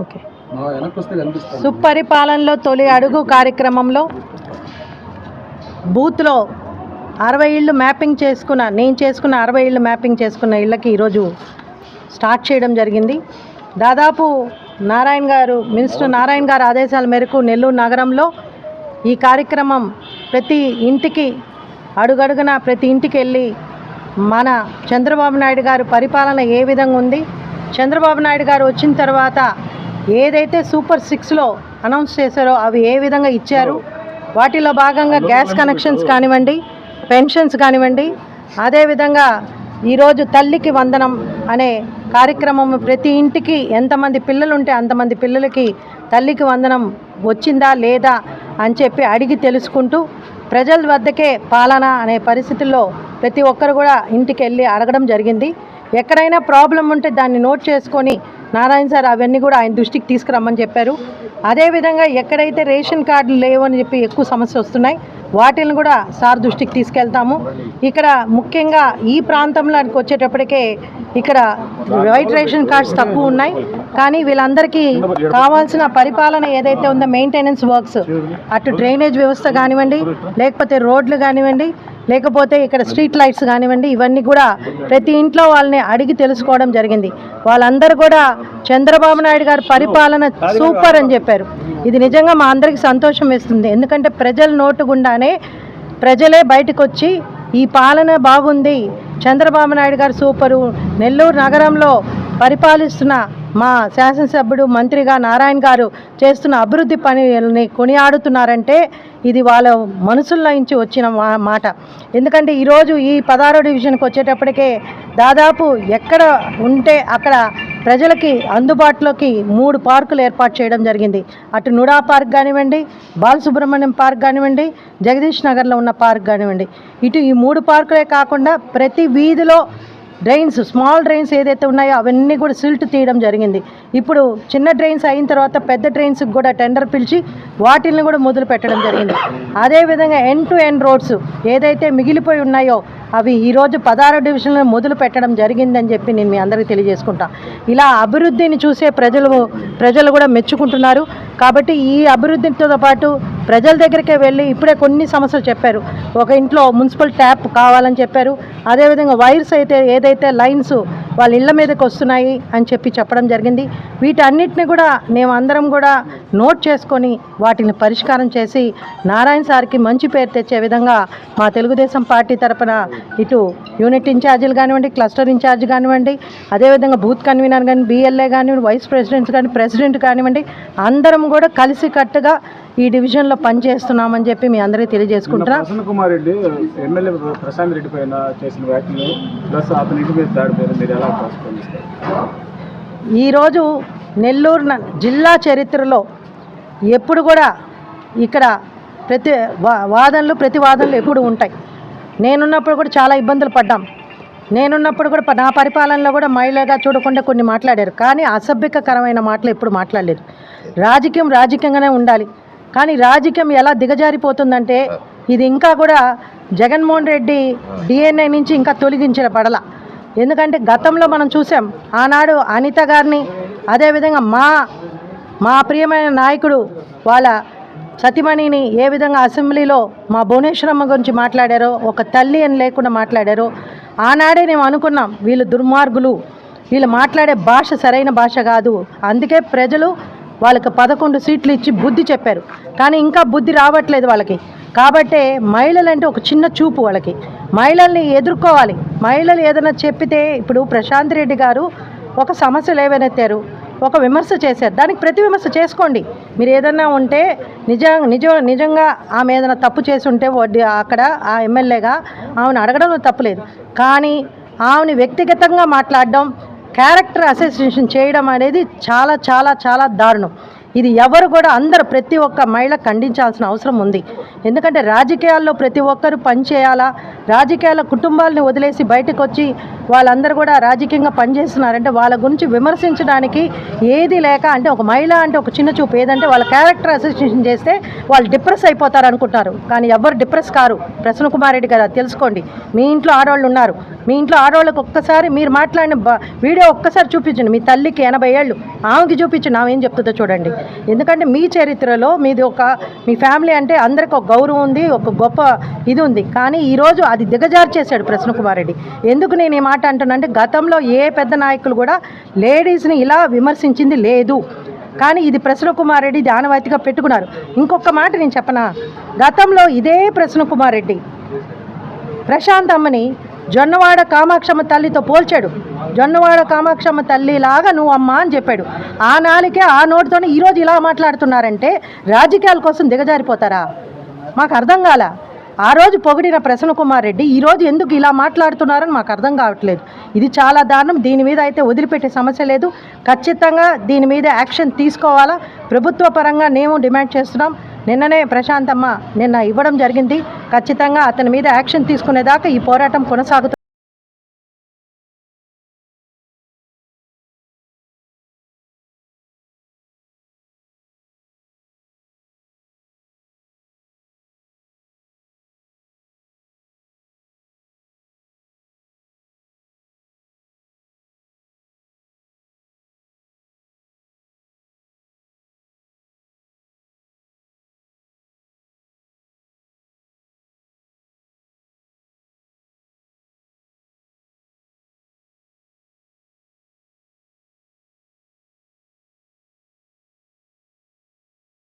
Okay. సుపరిపాలనలో తొలి అడుగు కార్యక్రమంలో బూత్లో అరవై ఇళ్ళు మ్యాపింగ్ చేసుకున్న నేను చేసుకున్న అరవై ఇళ్ళు మ్యాపింగ్ చేసుకున్న ఇళ్ళకి ఈరోజు స్టార్ట్ చేయడం జరిగింది. దాదాపు నారాయణ గారు మినిస్టర్ నారాయణ గారు ఆదేశాల మేరకు నెల్లూరు నగరంలో ఈ కార్యక్రమం ప్రతి ఇంటికి అడుగడుగున ప్రతి ఇంటికి వెళ్ళి మన చంద్రబాబు నాయుడు గారు పరిపాలన ఏ విధంగా ఉంది చంద్రబాబు నాయుడు గారు వచ్చిన తర్వాత ఏదైతే సూపర్ సిక్స్లో అనౌన్స్ చేశారో అవి ఏ విధంగా ఇచ్చారు? వాటిలో భాగంగా గ్యాస్ కనెక్షన్స్ కానివ్వండి పెన్షన్స్ కానివ్వండి అదేవిధంగా ఈరోజు తల్లికి వందనం అనే కార్యక్రమం ప్రతి ఇంటికి ఎంతమంది పిల్లలు ఉంటే అంతమంది పిల్లలకి తల్లికి వందనం వచ్చిందా లేదా అని చెప్పి అడిగి తెలుసుకుంటూ ప్రజల వద్దకే పాలన అనే పరిస్థితుల్లో ప్రతి ఒక్కరు కూడా ఇంటికి వెళ్ళి అడగడం జరిగింది. ఎక్కడైనా ప్రాబ్లం ఉంటే దాన్ని నోట్ చేసుకొని నారాయణ సార్ అవన్నీ కూడా ఆయన దృష్టికి తీసుకురమ్మని చెప్పారు. అదేవిధంగా ఎక్కడైతే రేషన్ కార్డులు లేవని చెప్పి ఎక్కువ సమస్య వస్తున్నాయి వాటిని కూడా సార్ దృష్టికి తీసుకెళ్తాము. ఇక్కడ ముఖ్యంగా ఈ ప్రాంతంలోకి వచ్చేటప్పటికే ఇక్కడ వైట్ రేషన్ కార్డ్స్ తక్కువ ఉన్నాయి. కానీ వీళ్ళందరికీ కావాల్సిన పరిపాలన ఏదైతే ఉందో మెయింటెనెన్స్ వర్క్స్ అటు డ్రైనేజ్ వ్యవస్థ కానివ్వండి లేకపోతే రోడ్లు కానివ్వండి లేకపోతే ఇక్కడ స్ట్రీట్ లైట్స్ కానివ్వండి ఇవన్నీ కూడా ప్రతి ఇంట్లో వాళ్ళని అడిగి తెలుసుకోవడం జరిగింది. వాళ్ళందరూ కూడా చంద్రబాబు నాయుడు గారి పరిపాలన సూపర్ అని చెప్పారు. ఇది నిజంగా మా అందరికీ సంతోషం వేస్తుంది. ఎందుకంటే ప్రజల నోటు రాగానే ప్రజలే బయటకు వచ్చి ఈ పాలన బాగుంది. చంద్రబాబు నాయుడు గారు సూపరు. నెల్లూరు నగరంలో పరిపాలిస్తున్న మా శాసనసభ్యుడు మంత్రిగా నారాయణ గారు చేస్తున్న అభివృద్ధి పనిని కొనియాడుతున్నారంటే ఇది వాళ్ళ మనసుల్లో నుంచి వచ్చిన మా మాట. ఎందుకంటే ఈరోజు ఈ పదహారో డివిజన్కి వచ్చేటప్పటికే దాదాపు ఎక్కడ ఉంటే అక్కడ ప్రజలకి అందుబాటులోకి మూడు పార్కులు ఏర్పాటు చేయడం జరిగింది. అటు నుడా పార్క్ కానివ్వండి బాలసుబ్రహ్మణ్యం పార్క్ కానివ్వండి జగదీష్ నగర్లో ఉన్న పార్క్ కానివ్వండి. ఇటు ఈ మూడు పార్కులే కాకుండా ప్రతి వీధిలో డ్రైన్స్ స్మాల్ డ్రైన్స్ ఏదైతే ఉన్నాయో అవన్నీ కూడా సిల్ట్ తీయడం జరిగింది. ఇప్పుడు చిన్న డ్రైన్స్ అయిన తర్వాత పెద్ద డ్రైన్స్కి కూడా టెండర్ పిలిచి వాటిల్ని కూడా మొదలు పెట్టడం జరిగింది. అదేవిధంగా ఎండ్ టు ఎండ్ రోడ్స్ ఏదైతే మిగిలిపోయి ఉన్నాయో అవి ఈరోజు పదహారు డివిజన్లు మొదలు పెట్టడం జరిగిందని చెప్పి నేను మీ అందరికీ తెలియజేసుకుంటా. ఇలా అభివృద్ధిని చూసే ప్రజలు ప్రజలు కూడా మెచ్చుకుంటున్నారు. కాబట్టి ఈ అభివృద్ధితో పాటు ప్రజల దగ్గరికే వెళ్ళి ఇప్పుడే కొన్ని సమస్యలు చెప్పారు. ఒక ఇంట్లో మున్సిపల్ ట్యాప్ కావాలని చెప్పారు. అదేవిధంగా వైర్స్ అయితే ఏదైతే లైన్స్ వాళ్ళ ఇళ్ళ మీదకి వస్తున్నాయి అని చెప్పి చెప్పడం జరిగింది. వీటన్నిటిని కూడా మేము అందరం కూడా నోట్ చేసుకొని వాటిని పరిష్కారం చేసి నారాయణ సార్కి మంచి పేరు తెచ్చే విధంగా మా తెలుగుదేశం పార్టీ తరపున ఇటు యూనిట్ ఇన్ఛార్జీలు కానివ్వండి క్లస్టర్ ఇన్ఛార్జ్ కానివ్వండి అదేవిధంగా బూత్ కన్వీనర్ కానీ బిఎల్ఏ కానివ్వండి వైస్ ప్రెసిడెంట్స్ కానీ ప్రెసిడెంట్ కానివ్వండి అందరం కూడా కలిసికట్టుగా ఈ డివిజన్లో పనిచేస్తున్నామని చెప్పి మీ అందరికీ తెలియజేసుకుంటున్నా. ప్రసన్న కుమార్ రెడ్డి ఎమ్మెల్యే ప్రశాంత్ రెడ్డి పైన చేసిన వ్యాఖ్యలు ప్లస్ అతని ఇంటి మీద దాడి పైన మీరు ఎలా స్పందిస్తారు ఈరోజు నెల్లూరు జిల్లా చరిత్రలో ఎప్పుడు కూడా ఇక్కడ ప్రతి వా- వాదనలు ప్రతివాదనలు ఎప్పుడు ఉంటాయి. నేనున్నప్పుడు కూడా చాలా ఇబ్బందులు పడ్డాం. నేనున్నప్పుడు కూడా నా పరిపాలనలో కూడా మహిళగా చూడకుండా కొన్ని మాట్లాడారు. కానీ అసభ్యకరమైన మాటలు ఎప్పుడు మాట్లాడలేదు. రాజకీయం రాజకీయంగానే ఉండాలి. కానీ రాజకీయం ఎలా దిగజారిపోతుందంటే ఇది ఇంకా కూడా జగన్మోహన్ రెడ్డి డిఎన్ఏ నుంచి ఇంకా తొలగించిన పడల. ఎందుకంటే గతంలో మనం చూసాం ఆనాడు అనిత గారిని అదేవిధంగా మా మా ప్రియమైన నాయకుడు వాళ్ళ సతిమణిని ఏ విధంగా అసెంబ్లీలో మా భువనేశ్వరమ్మ గురించి మాట్లాడారో ఒక తల్లి అని లేకుండా మాట్లాడారో ఆనాడే మేము అనుకున్నాం వీళ్ళు దుర్మార్గులు. వీళ్ళు మాట్లాడే భాష సరైన భాష కాదు. అందుకే ప్రజలు వాళ్ళకి పదకొండు సీట్లు ఇచ్చి బుద్ధి చెప్పారు. కానీ ఇంకా బుద్ధి రావట్లేదు వాళ్ళకి. కాబట్టే మహిళలంటే ఒక చిన్న చూపు వాళ్ళకి. మహిళల్ని ఎదుర్కోవాలి. మహిళలు ఏదైనా చెప్పితే ఇప్పుడు ప్రశాంత్ రెడ్డి గారు ఒక సమస్యలు ఏవైనెత్తారు ఒక విమర్శ చేశారు. దానికి ప్రతి విమర్శ చేసుకోండి. మీరు ఏదన్నా ఉంటే నిజ నిజ నిజంగా ఆమె ఏదైనా తప్పు చేసి ఉంటే అక్కడ ఆ ఎమ్మెల్యేగా ఆమెను అడగడంలో తప్పులేదు. కానీ ఆమెని వ్యక్తిగతంగా మాట్లాడడం క్యారెక్టర్ అసోసియేషన్ చేయడం అనేది చాలా చాలా చాలా దారుణం. ఇది ఎవరు కూడా అందరు ప్రతి ఒక్క మహిళ ఖండించాల్సిన అవసరం ఉంది. ఎందుకంటే రాజకీయాల్లో ప్రతి ఒక్కరు పనిచేయాలా? రాజకీయాల కుటుంబాలను వదిలేసి బయటకు వచ్చి వాళ్ళందరూ కూడా రాజకీయంగా పనిచేస్తున్నారంటే వాళ్ళ గురించి విమర్శించడానికి ఏది లేక అంటే ఒక మహిళ అంటే ఒక చిన్న చూపు ఏదంటే వాళ్ళ క్యారెక్టర్ అసోసియేషన్ చేస్తే వాళ్ళు డిప్రెస్ అయిపోతారు అనుకుంటారు కానీ ఎవరు డిప్రెస్ కారు? ప్రసన్న కుమార్ రెడ్డి గారు తెలుసుకోండి. మీ ఇంట్లో ఆడవాళ్ళు ఉన్నారు. మీ ఇంట్లో ఆడవాళ్ళకి ఒక్కసారి మీరు మాట్లాడిన వీడియో ఒక్కసారి చూపించండి. మీ తల్లికి ఎనభై ఏళ్ళు. ఆమెకి చూపించండి. ఆమె ఏం చెప్తుందో చూడండి. ఎందుకంటే మీ చరిత్రలో మీది ఒక మీ ఫ్యామిలీ అంటే అందరికి ఒక గౌరవం ఉంది ఒక గొప్ప ఇది ఉంది. కానీ ఈరోజు అది దిగజారు చేశాడు ప్రసన్న కుమార్ రెడ్డి. ఎందుకు నేను ఈ మాట అంటానంటే గతంలో ఏ పెద్ద నాయకులు కూడా లేడీస్ని ఇలా విమర్శించింది లేదు. కానీ ఇది ప్రసన్న కుమార్ రెడ్డి ఇది పెట్టుకున్నారు. ఇంకొక మాట నేను చెప్పనా? గతంలో ఇదే ప్రసన్న కుమార్ రెడ్డి. ప్రశాంత్ అమ్మని జొన్నవాడ కామాక్షమ్మ తల్లితో పోల్చాడు. జొన్నవాడ కామాక్షమ్మ తల్లిలాగా నువ్వు అమ్మ అని చెప్పాడు. ఆ నాలికే ఆ నోటితోనే ఈరోజు ఇలా మాట్లాడుతున్నారంటే రాజకీయాల కోసం దిగజారిపోతారా? మాకు అర్థం కాల? ఆ రోజు పొగిడిన ప్రసన్న కుమార్ రెడ్డి ఈరోజు ఎందుకు ఇలా మాట్లాడుతున్నారని మాకు అర్థం కావట్లేదు. ఇది చాలా దారుణం. దీని మీద అయితే వదిలిపెట్టే సమస్య లేదు. ఖచ్చితంగా దీని మీద యాక్షన్ తీసుకోవాలా? ప్రభుత్వ పరంగా మేము డిమాండ్ చేస్తున్నాం. నిన్ననే ప్రశాంతమ్మ నిన్న ఇవ్వడం జరిగింది. ఖచ్చితంగా అతని మీద యాక్షన్ తీసుకునేదాకా ఈ పోరాటం కొనసాగుతుంది.